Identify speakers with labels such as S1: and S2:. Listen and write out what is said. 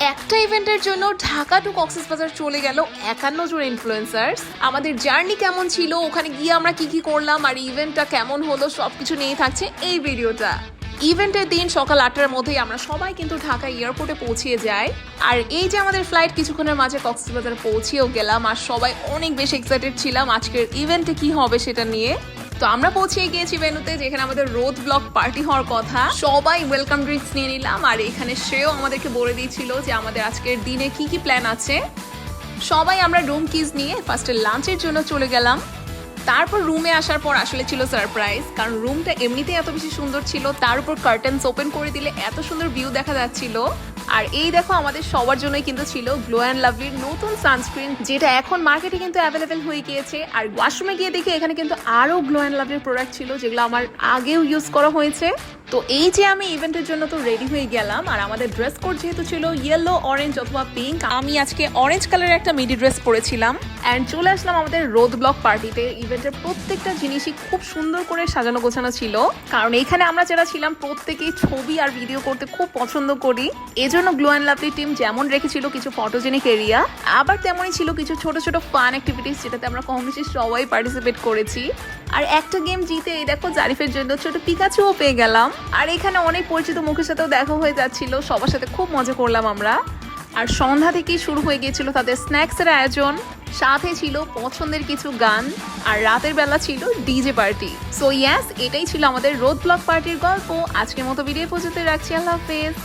S1: একটা ইভেন্টের জন্য ঢাকা টু কক্সবাজার চলে গেল একান্ন জন ইনফ্লুয়েন্সার্স আমাদের জার্নি কেমন ছিল? ওখানে গিয়ে আমরা কি কি করলাম? আর ইভেন্টটা কেমন হলো? সবকিছু নিয়ে থাকছে এই ভিডিওটা ইভেন্টের দিন সকাল আটটার মধ্যেই আমরা সবাই কিন্তু ঢাকা এয়ারপোর্টে পৌঁছিয়ে যাই। আর এই যে আমাদের ফ্লাইট কিছুক্ষণের মাঝে কক্সবাজার পৌঁছেও গেলাম। আর সবাই অনেক বেশি এক্সাইটেড ছিলাম আজকের ইভেন্টে কি হবে সেটা নিয়ে। তো আমরা পৌঁছে গিয়েছি ভেনুতে, যেখানে আমাদের রোদ ব্লক পার্টি হওয়ার কথা। সবাই ওয়েলকাম ড্রিঙ্কস নিয়ে নিলাম, আর এখানে সেও আমাদেরকে বলে দিয়েছিল যে আমাদের আজকের দিনে কি কি প্ল্যান আছে। সবাই আমরা রুম কিজ নিয়ে ফার্স্টে লাঞ্চের জন্য চলে গেলাম। তারপর রুমে আসার পর আসলে ছিল সারপ্রাইজ কারণ রুমটা এমনিতেই এত বেশি সুন্দর ছিল, তার উপর কার্টেন্স ওপেন করে দিলে এত সুন্দর ভিউ দেখা যাচ্ছিল। আর এই দেখো আমাদের সবার জন্যই কিন্তু ছিল গ্লো অ্যান্ড লাভলির নতুন সানস্ক্রিন যেটা এখন মার্কেটে কিন্তু অ্যাভেলেবেল হয়ে গিয়েছে। আর ওয়াশরুমে গিয়ে দেখি এখানে কিন্তু আরও গ্লো অ্যান্ড লাভলির প্রোডাক্ট ছিল, যেগুলো আমার আগেও ইউজ করা হয়েছে। তো এই যে আমি ইভেন্টের জন্য তো রেডি হয়ে গেলাম, আর আমাদের ড্রেস কোড যেহেতু ছিল ইয়েলো অরেঞ্জ অথবা পিঙ্ক আমি আজকে অরেঞ্জ কালারের একটা মিডি ড্রেস পরেছিলাম। অ্যান্ড চলে আসলাম আমাদের রোদ ব্লক পার্টিতে ইভেন্টের প্রত্যেকটা জিনিসই খুব সুন্দর করে সাজানো গোছানো ছিল। কারণ এখানে আমরা যারা ছিলাম, প্রত্যেকেই ছবি আর ভিডিও করতে খুব পছন্দ করি। এজন্য গ্লো অ্যান্ড লাভলি টিম যেমন রেখেছিল কিছু ফটোজেনিক এরিয়া আবার তেমনই ছিল কিছু ছোট ছোট ফান অ্যাক্টিভিটিস যেটাতে আমরা কম বেশি সবাই পার্টিসিপেট করেছি। আর একটা গেম জিতে, এই দেখো, জারিফের জন্য ছোট পিকাচুও পেয়ে গেলাম। আর এখানে অনেক পরিচিত মুখের সাথেও দেখা হয়ে যাচ্ছিল, সবার সাথে খুব মজা করলাম আমরা। আর সন্ধ্যা থেকেই শুরু হয়ে গিয়েছিল তাদের স্ন্যাক্সের আয়োজন। সাথে ছিল পছন্দের কিছু গান, আর রাতের বেলা ছিল ডিজে পার্টি সো ইয়াস এটাই ছিল আমাদের রোড ব্লক পার্টির গল্প। আজকের মতো ভিডিও পর্যন্ত রাখছি, আল্লাহ হাফেজ।